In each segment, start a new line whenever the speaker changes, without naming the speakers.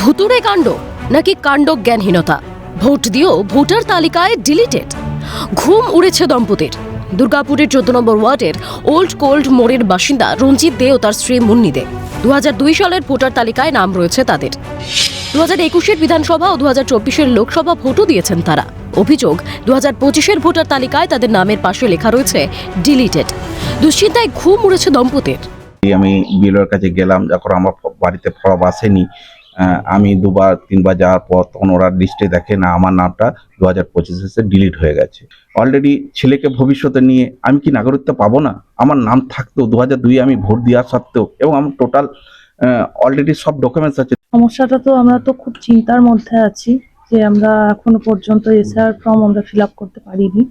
ভুতুরে কাণ্ড নাকি কাণ্ড জ্ঞানহীনতা ভোট দিয়েও ভোটার তালিকায় ডিলিটেড। ঘুম উড়েছে দম্পতির। দুর্গাপুরের চোদ্দ নম্বর ওয়ার্ডের ওল্ড কোল্ড মোড়ের বাসিন্দা রঞ্জিত দে ও তার স্ত্রী মুন্নি দে। দু হাজার দুই সালের ভোটার তালিকায় নাম রয়েছে তাদের। দু হাজার একুশের বিধানসভা ও দু হাজার চব্বিশের লোকসভা ভোটও দিয়েছেন তারা। অভিযোগ দু হাজার পঁচিশের ভোটার তালিকায় তাদের নামের পাশে লেখা রয়েছে ডিলিটেড। দুশ্চিন্তায় ঘুম উড়েছে দম্পতির।
আমি বিএলওর কাছে গেলাম যখন আমার বাড়িতে ফর্ম আসেনি। আমি দুবার, তিনবার যাওয়ার পর তখন ওরা লিস্টে দেখে, না, আমার নামটা দু হাজার পঁচিশে ডিলিট হয়ে গেছে। অলরেডি ছেলেকে ভবিষ্যতে নিয়ে আমি কি নাগরিকত্ব পাবো না? আমার নাম থাকতেও দু হাজার দুই আমি ভোট দেওয়া সত্ত্বেও এবং আমার টোটাল অলরেডি সব ডকুমেন্টস আছে।
সমস্যাটা তো আমরা তো খুব চিন্তার মধ্যে আছি যে আমরা এখনও পর্যন্ত এসআর ফর্ম আমরা ফিল করতে পারিনি।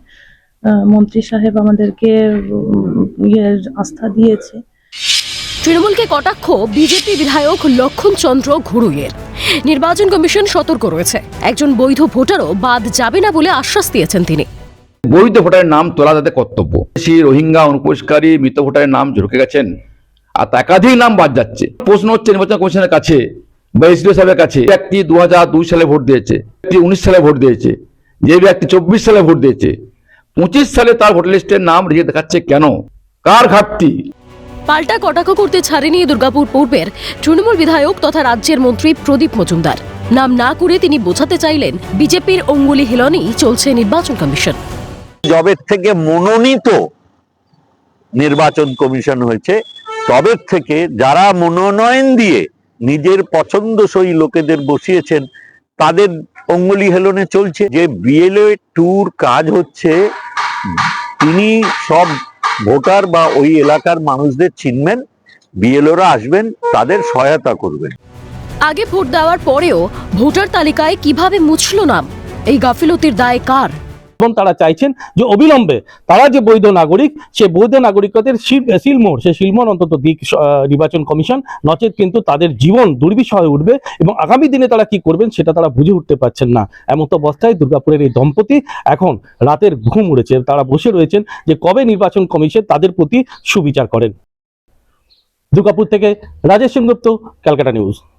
মন্ত্রী সাহেব আমাদেরকে ইয়ে আস্থা দিয়েছে।
তৃণমূলকে কটাক্ষ বিজেপি বিধায়ক লক্ষণ চন্দ্র ঘুরুইয়ের। নির্বাচন কমিশন সতর্ক রয়েছে। একজন বৈধ ভোটারও বাদ যাবে না বলে আশ্বাস দিয়েছেন তিনি।
বৈধ ভোটারের নাম তোলা তাদের কর্তব্য। বেশি রোহিঙ্গা অনুপ্রবেশকারী মৃত ভোটারের নাম ঝুঁকে গেছেন। আর একাধিক নাম বাদ যাচ্ছে। প্রশ্ন হচ্ছে নির্বাচন কমিশনের কাছে বা এসডিও সাহেবের কাছে ব্যক্তি দু দুই সালে ভোট দিয়েছে ব্যক্তি উনিশ সালে ভোট দিয়েছে, যে ব্যক্তি চব্বিশ সালে ভোট দিয়েছে, পঁচিশ সালে তার ভোটার লিস্টের নাম রেখে দেখাচ্ছে কেন? কার ঘাটতি?
পাল্টা কটাক্ষ করতে ছাড়েনি দুর্গাপুর পূর্বের তৃণমূল বিধায়ক তথা রাজ্যের মন্ত্রী প্রদীপ মজুমদার। নাম না করে তিনি বোঝাতে চাইলেন বিজেপির অঙ্গুলি হিলনেই চলছে নির্বাচন কমিশন।
জবের থেকে মনোনীত নির্বাচন কমিশন হয়েছে, তবে থেকে যারা মনোনয়ন দিয়ে নিজের পছন্দসই লোকেদের বসিয়েছেন, তাদের অঙ্গুলি হেলনে চলছে। যে বিএলও ট্যুর কাজ হচ্ছে, তিনি সব ভোটার বা ওই এলাকার মানুষদের চিনবেন, বিএলওরা আসবেন, তাদের সহায়তা করবেন।
আগে ভোট দেওয়ার পরেও ভোটার তালিকায় কীভাবে মুছল নাম? এই গাফিলতির দায় কার?
এখন তারা চাইছেন যে অবিলম্বে তারা যে বৈধ নাগরিক, সে বৈধ নাগরিকদের শিল- শিলমোড় সে শিলমোর অন্তত দিক নির্বাচন কমিশন নচেত কিন্তু তাদের জীবন দুর্বিষহ হয়ে উঠবে এবং আগামী দিনে তারা কি করবেন সেটা তারা বুঝে উঠতে পারছেন না। এমন তো অবস্থায় দুর্গাপুরের এই দম্পতি এখন রাতের ঘুম উড়েছে। তারা বসে রয়েছেন যে কবে নির্বাচন কমিশন তাদের প্রতি সুবিচার করেন। দুর্গাপুর থেকে রাজেশ সেনগুপ্ত, ক্যালকাটা নিউজ।